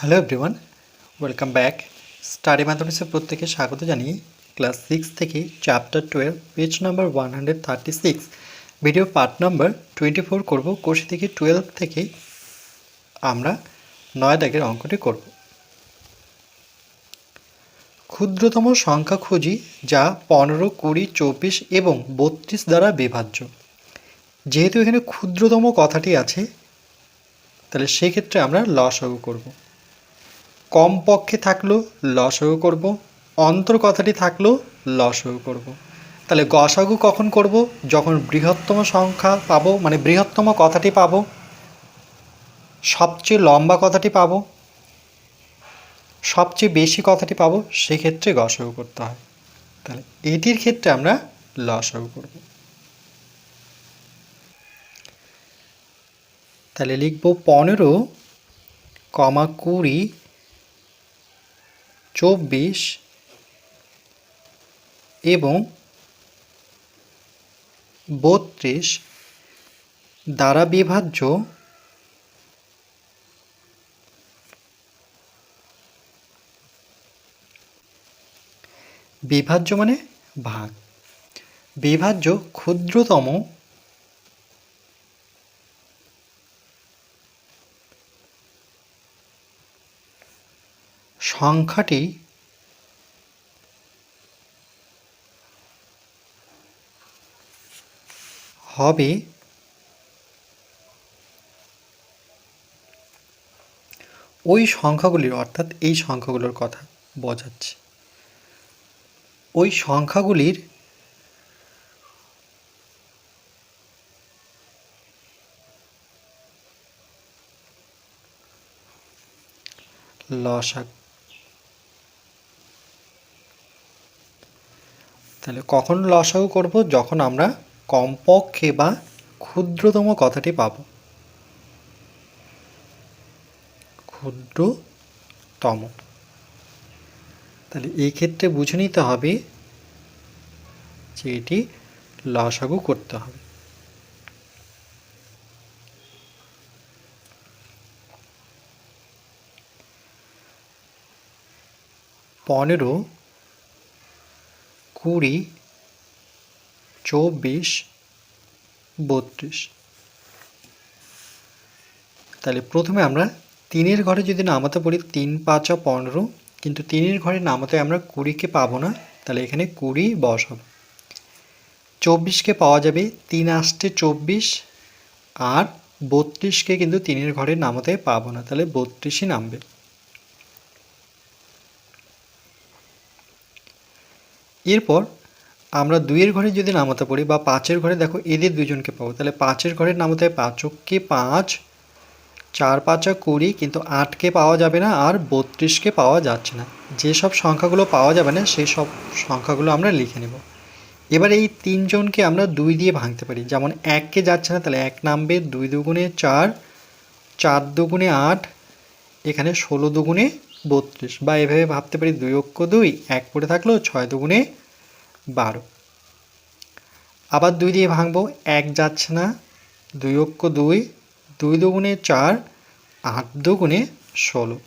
Hello everyone welcome back study ম্যাথমেটিক্সের প্রত্যেকে স্বাগত জানিয়ে ক্লাস সিক্স থেকে chapter twelve page number one hundred thirty six video part number twenty four করব। Course থেকে twelve থেকে আমরা নয় দাগের অঙ্কটি করব। ক্ষুদ্রতম সংখ্যা খুঁজি যা পনেরো, কুড়ি, চব্বিশ এবং বত্রিশ দ্বারা বিভাজ্য। যেহেতু এখানে ক্ষুদ্রতম কথাটি আছে, তাহলে সেক্ষেত্রে আমরা লসাগু করব। কম পক্ষে থাকলেও লসাগু করব অন্তর কথাটি থাকলেও লসাগু করব। তাহলে গসাগু কখন করব? যখন বৃহত্তম সংখ্যা পাবো মানে বৃহত্তম কথাটি পাবো, সবচেয়ে লম্বা কথাটি পাবো, সবচেয়ে বেশি কথাটি পাবো, সেক্ষেত্রে গসাগু করতে হয়। তাহলে এটির ক্ষেত্রে আমরা লসাগু করব। তাহলে লিখব পনেরো, কমা কুড়ি চব্বিশ এবং বত্রিশ দ্বারা বিভাজ্য বিভাজ্য মানে ভাগ। বিভাজ্য ক্ষুদ্রতম সংখ্যাটি হবে ওই সংখ্যাগুলির অর্থাৎ এই সংখ্যাগুলোর কথা বোঝাচ্ছে। ওই সংখ্যাগুলির লসাগু তাহলে কখন লসাগু করব? যখন আমরা কমপক্ষে বা ক্ষুদ্রতম কথাটি পাব। ক্ষুদ্রতম। তাহলে এই ক্ষেত্রে বুঝে নিতে হবে যে এটি লসাগু করতে হবে। পনেরো কুড়ি, চব্বিশ, বত্রিশ। তাহলে প্রথমে আমরা তিনের ঘরে যদি নামাতে পড়ি, তিন, পাঁচা পনেরো, কিন্তু তিনের ঘরে নামাতে আমরা কুড়িকে পাবো না, তাহলে এখানে কুড়ি বসাবো চব্বিশকে পাওয়া যাবে, তিন আষ্টে চব্বিশ আর বত্রিশকে কিন্তু তিনের ঘরে নামাতে পাবো না, তাহলে বত্রিশই নামবে। এরপর আমরা দুইয়ের ঘরে যদি নামাতে পারি বা পাঁচের ঘরে, দেখো এদের দুজনকে পাবো। তাহলে পাঁচের ঘরে নামাতে হয় পাঁচককে পাঁচ, চার পাঁচা কুড়ি, কিন্তু আটকে পাওয়া যাবে না আর বত্রিশকে পাওয়া যাচ্ছে না। যেসব সংখ্যাগুলো পাওয়া যাবে না, সেই সব সংখ্যাগুলো আমরা লিখে নেব। এবার এই তিনজনকে আমরা দুই দিয়ে ভাঙতে পারি। যেমন এককে যাচ্ছে না, তাহলে এক নামবে দুই দুগুণে চার চার দুগুণে আট, এখানে ষোলো দুগুণে বত্রিশ। বা এভাবে ভাবতে পারি দুই অক্ষ দুই, এক পড়ে থাকল ছয় দুগুণে বারো। আবার দুই দিয়ে ভাঙবো, এক যাচ্ছে না, দুই অক্ষ দুই দুই দুগুণে চার, আট দুগুণে ষোলো।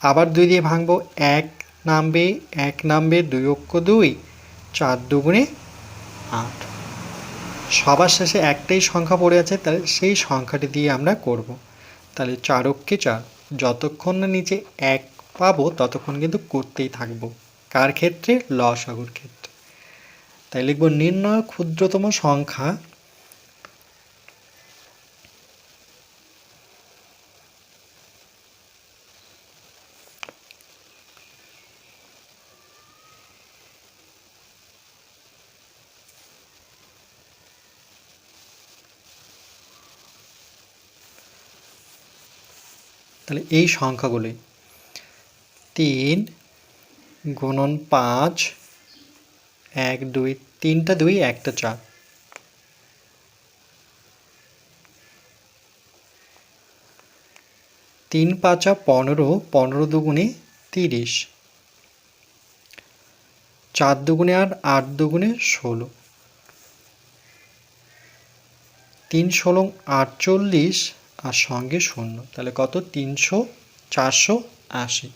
আবার দুই দিয়ে ভাঙবো, এক নামবে এক নামবে দুই অক্ষ দুই, চার দুগুণে আট। সবার শেষে একটাই সংখ্যা পড়ে আছে, তাহলে সেই সংখ্যাটি দিয়ে আমরা করব। তাহলে চারককে চার। যতক্ষণ না নিচে এক পাবো, ততক্ষণ কিন্তু করতেই থাকব। কার ক্ষেত্রে? লসাগুর ক্ষেত্রে। তাই লিখব নির্ণয় ক্ষুদ্রতম সংখ্যা তাহলে এই সংখ্যাগুলি তিন গুণন পাঁচ, এক, দুই, তিনটা দুই, একটা চার। তিন পাঁচা পনেরো পনেরো দুগুণে তিরিশ। চার দুগুণে আর আট দুগুণে ষোলো। তিন ষোলো আটচল্লিশ আর সঙ্গে শূন্য। তাহলে কত? তিনশো, চারশো, আশি।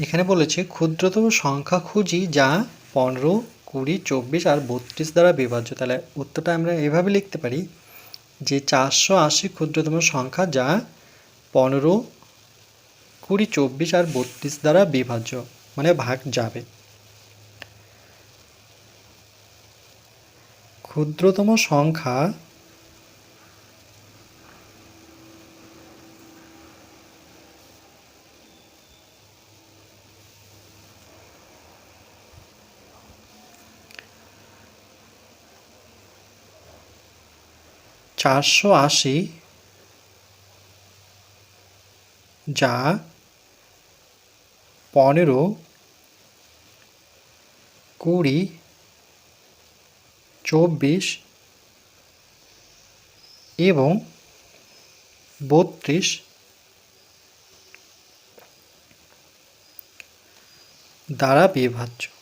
এখানে বলেছে, ক্ষুদ্রতম সংখ্যা খুঁজি যা পনেরো, কুড়ি, চব্বিশ আর বত্রিশ দ্বারা বিভাজ্য। তাহলে উত্তরটা আমরা এভাবে লিখতে পারি যে চারশো আশি ক্ষুদ্রতম সংখ্যা যা পনেরো কুড়ি চব্বিশ আর বত্রিশ দ্বারা বিভাজ্য মানে ভাগ যাবে। ক্ষুদ্রতম সংখ্যা চারশো আশি যা পনেরো কুড়ি চব্বিশ এবং বত্রিশ। দ্বারা বিভাজ্য।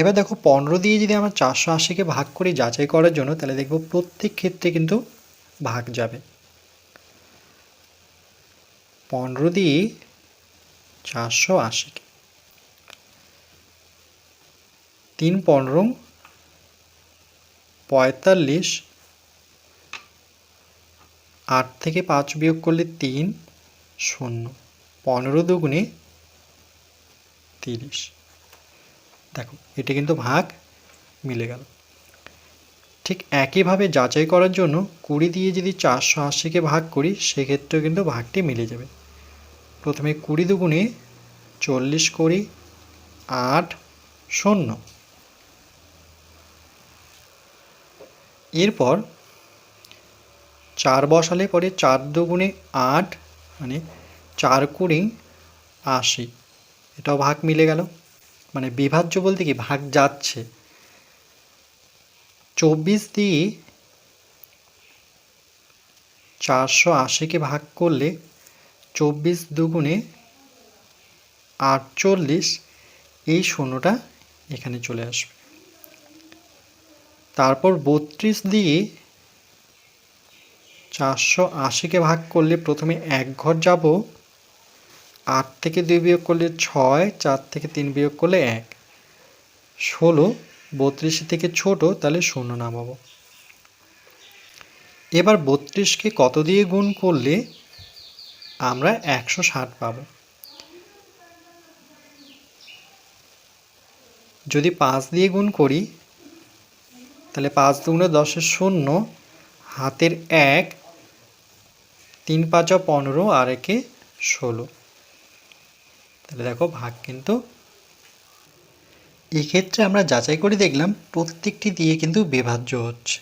এবার দেখো পনেরো দিয়ে যদি আমরা চারশো আশিকে ভাগ করি যাচাই করার জন্য, তাহলে দেখব প্রত্যেক ক্ষেত্রে কিন্তু ভাগ যাবে। পনেরো দিয়ে চারশো আশিকে। তিন পনেরো, পঁয়তাল্লিশ, আট থেকে পাঁচ বিয়োগ করলে তিন, শূন্য। পনেরো দুগুণে তিরিশ। দেখো, এটা কিন্তু ভাগ মিলে গেল। ঠিক একইভাবে যাচাই করার জন্য কুড়ি দিয়ে যদি চারশো আশিকে ভাগ করি, সেক্ষেত্রেও কিন্তু ভাগটি মিলে যাবে। প্রথমে কুড়ি দুগুণে চল্লিশ করি, আট শূন্য। এরপর চার বসালে পরে চার দুগুণে আট মানে চার কুড়ি আশি, এটাও ভাগ মিলে গেল। মানে বিভাজ্য বলতে কি? ভাগ যাচ্ছে। চব্বিশ দিয়ে চারশো আশিকে ভাগ করলে চব্বিশ দুগুণে আটচল্লিশ, এই শূন্যটা এখানে চলে আসবে। তারপর বত্রিশ দিয়ে চারশো আশিকে ভাগ করলে প্রথমে এক ঘর যাব আট থেকে দুই বিয়োগ করলে ছয়, চার থেকে তিন বিয়োগ করলে এক। ষোলো, বত্রিশ থেকে ছোট, তাহলে শূন্য নামাবো। এবার বত্রিশকে কত দিয়ে গুণ করলে আমরা একশো ষাট পাবো। যদি পাঁচ দিয়ে গুণ করি, তাহলে পাঁচ দুগুণে দশের শূন্য, হাতের এক, তিন পাঁচা পনেরো, আর একে ষোলো। তাহলে দেখো ভাগ কিন্তু এক্ষেত্রে আমরা যাচাই করে দেখলাম প্রত্যেকটি দিয়ে কিন্তু বিভাজ্য হচ্ছে।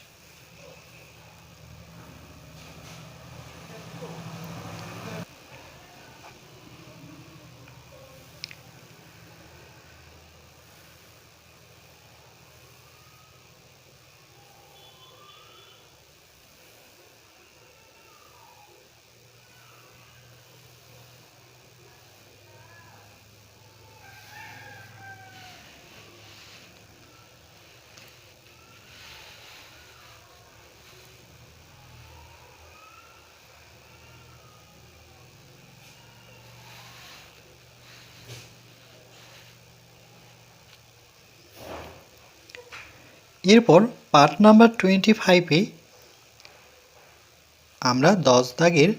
এরপর পার্ট নাম্বার টোয়েন্টি ফাইভে আমরা দশ দাগের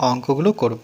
অঙ্কগুলো করব।